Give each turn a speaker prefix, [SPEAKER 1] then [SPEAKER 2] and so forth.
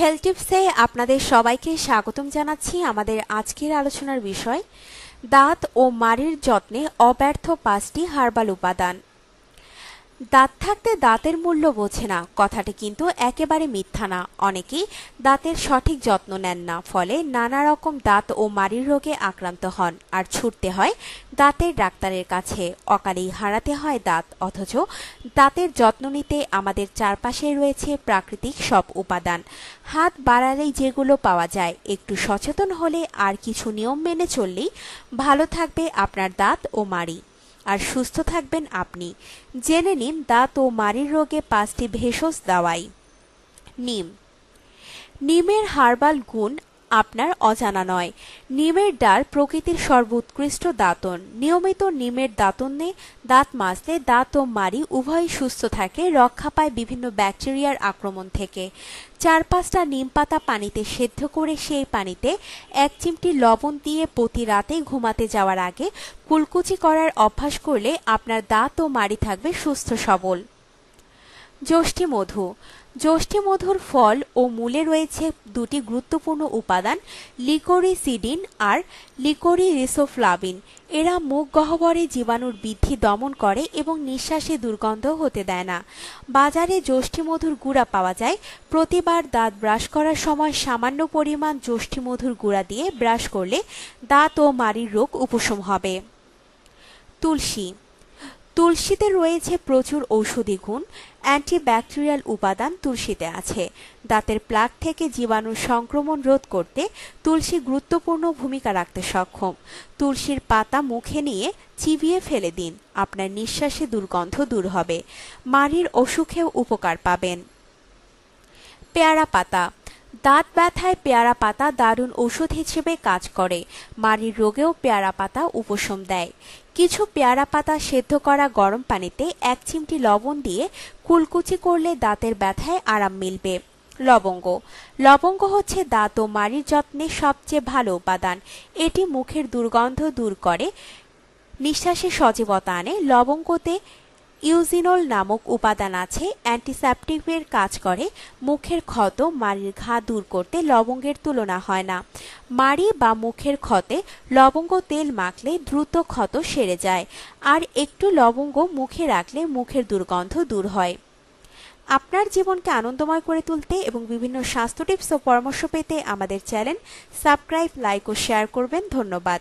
[SPEAKER 1] Health টিপসে আপনাদের সবাইকে স্বাগতম জানাচ্ছি আমাদের আজকের আলোচনার বিষয়, দাঁত ও মাড়ির যত্নে অব্যর্থ পাঁচটি হার্বাল উপাদান। দাঁত থাকতে দাঁতের মূল্য বোঝে না, কথাটি কিন্তু একেবারে মিথ্যা না। অনেকেই দাঁতের সঠিক যত্ন নেন না, ফলে নানা রকম দাঁত ও মাড়ির রোগে আক্রান্ত হন। আর ছুটতে হয় দাঁতের ডাক্তারের কাছে, অকালেই হারাতে হয় দাঁত, অথচ দাঁতের যত্ন নিতে আমাদের চারপাশে রয়েছে প্রাকৃতিক সব উপাদান। হাত বাড়ালেই যেগুলো পাওয়া যায়, একটু সচেতন হলে আর কিছু নিয়ম মেনে চললেই ভালো থাকবে আপনার দাঁত ও মাড়ি। আর সুস্থ থাকবেন আপনি। জেনে নিন দাঁত ও মাড়ির রোগে পাঁচটি ভেষজ দাওয়াই। নিম। নিমের হার্বাল গুণ আপনার অজানা নয়। নিমের ডাল প্রকৃতির সর্বোৎকৃষ্ট দাঁতন। নিয়মিত নিমের দাঁতনে দাঁত মাজলে দাঁত ও মাড়ি উভয়ই সুস্থ থাকে, রক্ষা পায় বিভিন্ন ব্যাকটেরিয়ার আক্রমণ থেকে। চার পাঁচটা নিম পাতা পানিতে সেদ্ধ করে সেই পানিতে এক চিমটি লবণ দিয়ে প্রতি রাতে ঘুমাতে যাওয়ার আগে কুলকুচি করার অভ্যাস করলে আপনার দাঁত ও মাড়ি থাকবে সুস্থ সবল। যষ্ঠী মধু মধুর ফল ও মূলে রয়েছে দুটি গুরুত্বপূর্ণ উপাদান, লিকোরিসিডিন আর লিকোরি রিসোফ্লাভিন এরা মুখ গহ্বরে জীবাণুর বৃদ্ধি দমন করে এবং নিঃশ্বাসে দুর্গন্ধ হতে দেয় না। বাজারে যষ্ঠী মধুর গুঁড়া পাওয়া যায়। প্রতিবার দাঁত ব্রাশ করার সময় সামান্য পরিমাণ যষ্ঠী মধুর গুঁড়া দিয়ে ব্রাশ করলে দাঁত ও মাড়ির রোগ উপশম হবে। তুলসী তুলসীতে রয়েছে প্রচুর ঔষধি গুণ, অ্যান্টিব্যাকটেরিয়াল উপাদান তুলসীতে আছে। দাঁতের প্লাক থেকে জীবাণুর সংক্রমণ রোধ করতে তুলসী গুরুত্বপূর্ণ ভূমিকা রাখতে সক্ষম। তুলসীর পাতা মুখে নিয়ে চিবিয়ে ফেলে দিন, আপনার নিঃশ্বাসে দুর্গন্ধ দূর হবে। মাড়ির অসুখেও উপকার পাবেন। পেয়ারা পাতা দাঁত ব্যথায় পেয়ারা পাতা দারুণ ওষুধ হিসেবে কাজ করে। মাড়ির রোগেও পেয়ারা পাতা উপশম দেয়। কিছু পেয়ারা পাতা সেদ্ধ করা গরম পানিতে এক চিমটি লবণ দিয়ে কুলকুচি করলে দাঁতের ব্যথায় আরাম মিলবে। লবঙ্গ। লবঙ্গ হচ্ছে দাঁত ও মাড়ির যত্নে সবচেয়ে ভালো উপাদান। এটি মুখের দুর্গন্ধ দূর করে, নিঃশ্বাসে সজীবতা আনে, লবঙ্গতে ইউজিনল নামক উপাদান আছে অ্যান্টিসেপটিকের কাজ করে, মুখের ক্ষত মাড়ির ঘা দূর করতে লবঙ্গের তুলনা হয় না। মাড়ি বা মুখের ক্ষতে লবঙ্গ তেল মাখলে দ্রুত ক্ষত সেরে যায়, আর একটু লবঙ্গ মুখে রাখলে মুখের দুর্গন্ধ দূর হয়। আপনার জীবনকে আনন্দময় করে তুলতে এবং বিভিন্ন স্বাস্থ্য টিপস ও পরামর্শ পেতে আমাদের চ্যানেল সাবস্ক্রাইব, লাইক ও শেয়ার করবেন। ধন্যবাদ।